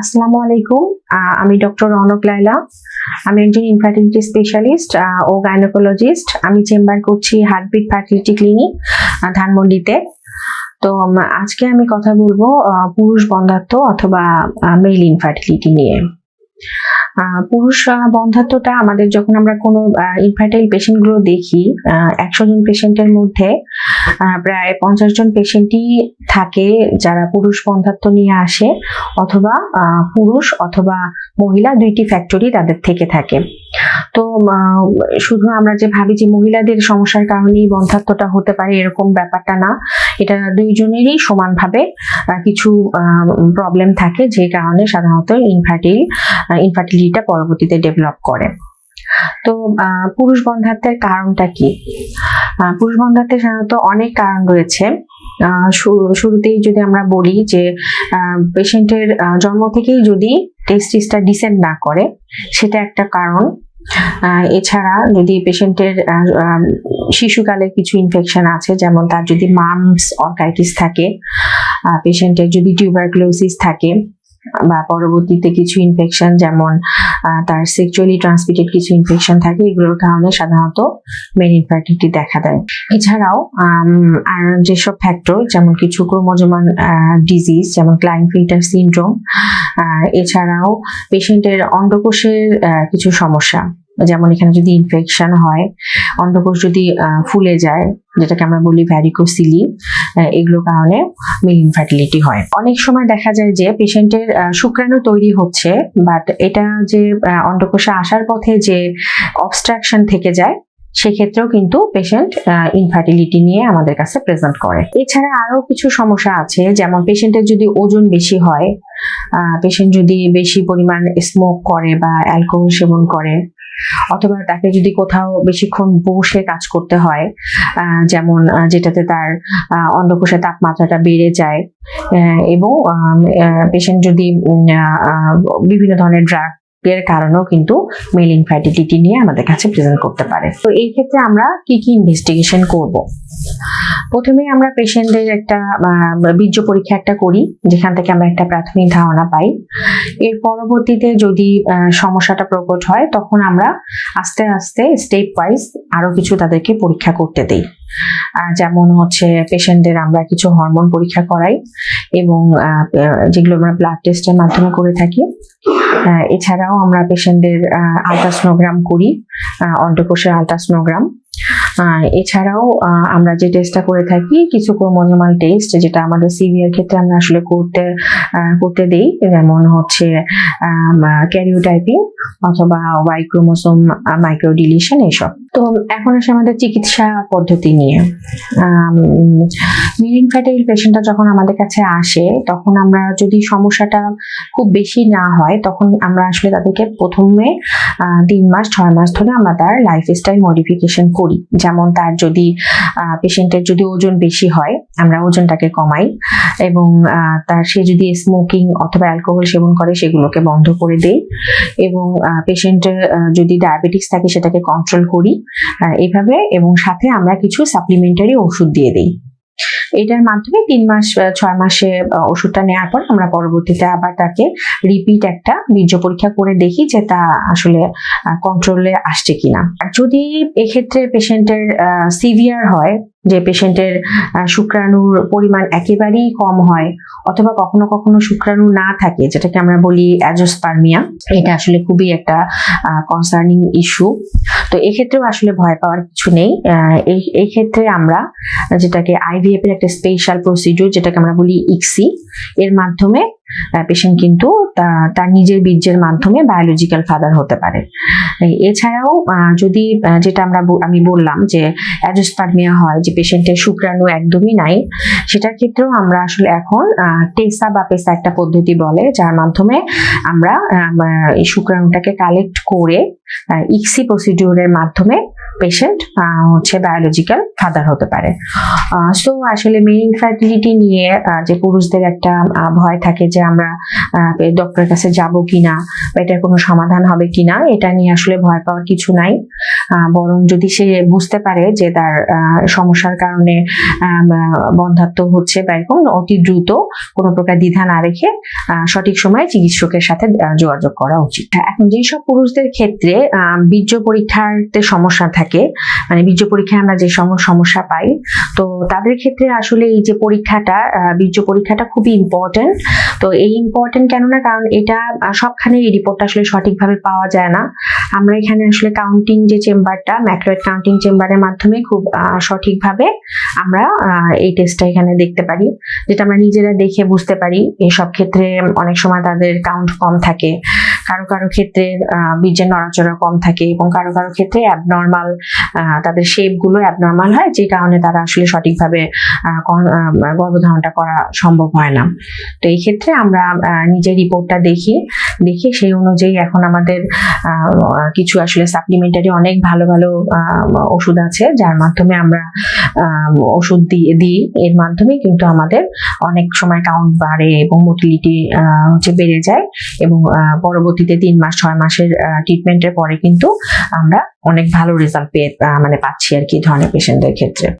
আসসালামু আলাইকুম। আমি ডক্টর রনক লাইলা আমি একজন ইনফার্টিলিটি স্পেশালিস্ট ও গাইনোকোলজিস্ট আমি চেম্বার করছি হার্টবিট ফার্টিলিটি ক্লিনিক ধানমন্ডিতে। তো আজকে আমি কথা বলব পুরুষ বন্ধাত্ব অথবা মেল ইনফার্টিলিটি নিয়ে। পুরুষ আহ, বন্ধাত্বটা আমাদের যখন আমরা কোনো ইনফার্টাইল পেশেন্টগুলো দেখি একশো জন পেশেন্টের মধ্যে প্রায় পঞ্চাশ জন পেশেন্টই থাকে যারা পুরুষ বন্ধাত্ব নিয়ে আসে অথবা পুরুষ অথবা মহিলা দুইটি ফ্যাক্টরি তাদের থেকে থাকে। তো শুধু আমরা যে ভাবি যে মহিলাদের সমস্যার কারণেই বন্ধাত্বটা হতে পারে এরকম ব্যাপারটা না। এটা দুইজনেরই সমানভাবে কিছু প্রবলেম থাকে যে কারণে সাধারণত ইনফার্টিল ইনফার্টিলিটিটা পরবর্তীতে ডেভেলপ করে। তো পুরুষ বন্ধাত্বের কারণটা কি? পুরুষ বন্ধাত্বের সাধারণত অনেক কারণ রয়েছে। শুরুতেই যদি আমরা বলি যে পেশেন্টের জন্ম থেকেই যদি টেস্টিসটা ডিসেন্ড না করে, সেটা একটা কারণ। এছাড়া যদি পেশেন্টের শিশুকালে কিছু ইনফেকশন আছে, যেমন তার যদি মামস অর্কাইটিস থাকে পেশেন্টের যদি টিউবারক্লোসিস থাকে বা পরবর্তীতে কিছু ইনফেকশন যেমন তার সেক্সুয়ালি ট্রান্সমিটেড কিছু ইনফেকশন থাকে, এগুলোর কারণে সাধারণত মেন ইনফার্টিলিটি দেখা দেয়। এছাড়াও আর যেসব ফ্যাক্টর যেমন কিছু ক্রোমোজোমান ডিজিজ যেমন ক্লাইন ফিল্টার সিনড্রোম এছাড়াও পেশেন্টের অন্ডকোষের কিছু সমস্যা। যেমন এখানে যদি ইনফেকশন হয়, অন্ডকোষ যদি ফুলে যায়, যেটাকে আমরা বলি ভ্যারিকোসিলি এগুলোর কারণে মিল ইনফার্টিলিটি হয়। অনেক সময় দেখা যায় যে পেশেন্টের শুক্রাণু তৈরি হচ্ছে বাট এটা যে অন্ডকোষে আসার পথে যে অবস্ট্রাকশন থেকে যায়, সেক্ষেত্রেও কিন্তু পেশেন্ট ইনফার্টিলিটি নিয়ে আমাদের কাছে প্রেজেন্ট করে। এছাড়া আরও কিছু সমস্যা আছে, যেমন পেশেন্টের যদি ওজন বেশি হয় পেশেন্ট যদি বেশি পরিমাণ স্মোক করে বা অ্যালকোহল সেবন করে অথবা তাকে যদি কোথাও বেশিক্ষণ বসে কাজ করতে হয় যেমন যেটাতে তার অন্ডকোষের তাপমাত্রাটা বেড়ে যায় এবং পেশেন্ট যদি বিভিন্ন ধরনের ড্রাগ এর কারণেও কিন্তু মেল ইনফার্টিলিটি নিয়ে আমাদের কাছে প্রেজেন্ট করতে পারে। তো এই ক্ষেত্রে আমরা কি কি ইনভেস্টিগেশন করব? প্রথমে আমরা পেশেন্টদের একটা বীর্য পরীক্ষা একটা করি, যেখান থেকে আমরা একটা প্রাথমিক ধারণা পাই। এর পরবর্তীতে যদি সমস্যাটা প্রকট হয়, তখন আমরা আস্তে আস্তে স্টেপ ওয়াইজ আরও কিছু তাদেরকে পরীক্ষা করতে দেই। যেমন হচ্ছে পেশেন্টদের আমরা কিছু হরমোন পরীক্ষা করাই এবং যেগুলো আমরা ব্লাড টেস্টের মাধ্যমে করে থাকি। এছাড়াও আমরা পেশেন্টদের আলট্রাসনোগ্রাম করি অন্ডকোষের আলট্রাসনোগ্রাম এছাড়াও আমরা যে টেস্টটা করে থাকি, কিছু ক্রোমোজোমাল টেস্ট যেটা আমাদের সিভিয়ার ক্ষেত্রে আমরা আসলে করতে করতে দেই। যেমন হচ্ছে ক্যারিওটাইপিং অথবা ওয়াই ক্রোমোসোম মাইক্রোডিলিশন এসব। তো এখন আসে আমাদের চিকিৎসা পদ্ধতি নিয়ে। মিরিং ফ্যাটাইল পেশেন্টটা যখন আমাদের কাছে আসে, তখন আমরা যদি সমস্যাটা খুব বেশি না হয়, তখন আমরা আসলে তাদেরকে প্রথমে তিন মাস ছয় মাস ধরে আমরা তার লাইফস্টাইল মডিফিকেশন করি। যেমন তার যদি পেশেন্টের যদি ওজন বেশি হয় আমরা ওজনটাকে কমাই এবং তার সে যদি স্মোকিং অথবা অ্যালকোহল সেবন করে সেগুলোকে বন্ধ করে দেই এবং পেশেন্টের যদি ডায়াবেটিস থাকে সেটাকে কন্ট্রোল করি আহ, এইভাবে এবং সাথে আমরা কিছু সাপ্লিমেন্টারি ওষুধ দিয়ে দিই। এটার মাধ্যমে তিন মাস ছয় মাসে ওষুধটা নেওয়ার পর আমরা পরবর্তীতে আবার তাকে রিপিট একটা বীর্য পরীক্ষা করে দেখি যে তা আসলে কন্ট্রোলে আসছে কিনা। আর যদি এক্ষেত্রে পেশেন্টের সিভিয়ার হয় যে পেশেন্টের শুক্রাণুর পরিমাণ একেবারেই কম হয় অথবা কখনো কখনো শুক্রাণু না থাকে, যেটাকে আমরা বলি অ্যাজোস্পার্মিয়া, এটা আসলে খুবই একটা কনসার্নিং ইস্যু তো এক্ষেত্রেও আসলে ভয় পাওয়ার কিছু নেই। এই ক্ষেত্রে আমরা যেটাকে আইভিএফ এর একটা স্পেশাল প্রসিডিউর যেটাকে আমরা বলি ইক্সি এর মাধ্যমে পেশেন্ট কিন্তু তার নিজের বীর্যের মাধ্যমে বায়োলজিক্যাল ফাদার হতে পারে। এছাড়াও যদি যেটা আমরা আমি বললাম যে অ্যাজোস্পার্মিয়া হয়, যে পেশেন্টের শুক্রাণু একদমই নাই, সেটার ক্ষেত্রেও আমরা আসলে এখন টেসা বা পেসা একটা পদ্ধতি বলে, যার মাধ্যমে আমরা এই শুক্রাণুটাকে কালেক্ট করে ইক্সি প্রসিডিউরের মাধ্যমে পেশেন্ট হচ্ছে বায়োলজিক্যাল ফাদার হতে পারে। সো আসলে মেয়ে ইনফার্টিলিটি নিয়ে যে পুরুষদের একটা ভয় থাকে যে আমরা ডক্টরের কাছে যাব কিনা, বা এটার কোনো সমাধান হবে কিনা, এটা নিয়ে আসলে ভয় পাওয়ার কিছু নাই। বরং যদি সে বুঝতে পারে যে তার সমস্যার কারণে বন্ধাত্ম হচ্ছে বা এরকম অতি দ্রুত কোনো প্রকার দ্বিধা না রেখে সঠিক সময়ে চিকিৎসকের সাথে যোগাযোগ করা উচিত। এখন যেসব পুরুষদের ক্ষেত্রে বীর্য পরীক্ষাতে সমস্যা থাকে মানে বীর্য পরীক্ষায় আমরা যে সম, সমস্যা পাই, তো তাদের ক্ষেত্রে আসলে এই যে পরীক্ষাটা বীর্য পরীক্ষাটা খুবই ইম্পর্টেন্ট তো এই ইম্পর্টেন্ট কেননা, কারণ এটা সবখানে এই রিপোর্টটা আসলে সঠিকভাবে পাওয়া যায় না। আমরা এখানে আসলে কাউন্টিং যে চেম্বারটা ম্যাক্রোয়েড কাউন্টিং চেম্বারের মাধ্যমে খুব সঠিকভাবে আমরা এই টেস্টটা এখানে দেখতে পারি। যেটা আমরা নিজেরা দেখে বুঝতে পারি, এসব ক্ষেত্রে অনেক সময় তাদের কাউন্ট কম থাকে। কারও কারও ক্ষেত্রে বীর্যের নড়াচড়া কম থাকে এবং কারও কারও ক্ষেত্রে অ্যাবনর্মাল তাদের শেপগুলো অ্যাবনর্মাল হয় যে কারণে তারা আসলে সঠিকভাবে গর্ভধারণটা করা সম্ভব হয় না। তো এই ক্ষেত্রে আমরা নিজের রিপোর্টটা দেখি। দেখে সেই অনুযায়ী এখন আমাদের কিছু আসলে সাপ্লিমেন্টারি অনেক ভালো ভালো ওষুধ আছে, যার মাধ্যমে আমরা ওষুধ দিয়ে, দিই। এর মাধ্যমে কিন্তু আমাদের অনেক সময় কাউন্ট বাড়ে এবং মোটিলিটি হচ্ছে বেড়ে যায় এবং পরবর্তীতে তিন মাস, ছয় মাসের ট্রিটমেন্টের পরে কিন্তু আমরা অনেক ভালো রেজাল্ট পেয়ে মানে পাচ্ছি আর কি ধরনের পেশেন্টদের ক্ষেত্রে।